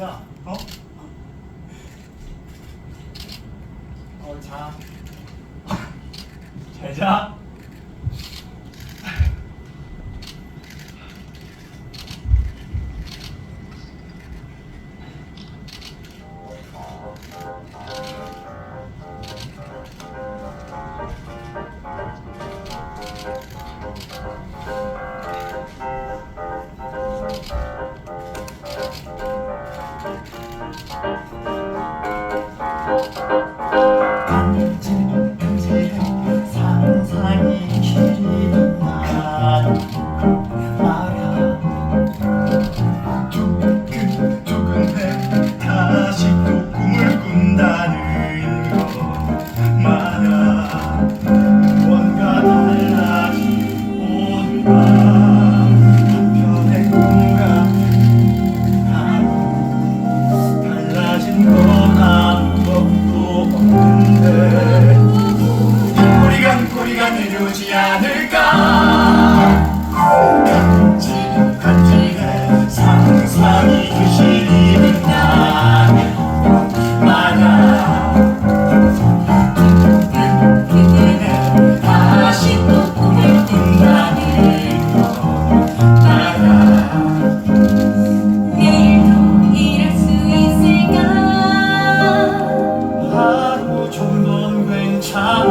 야, 어? 어, 자. 잘 자. time.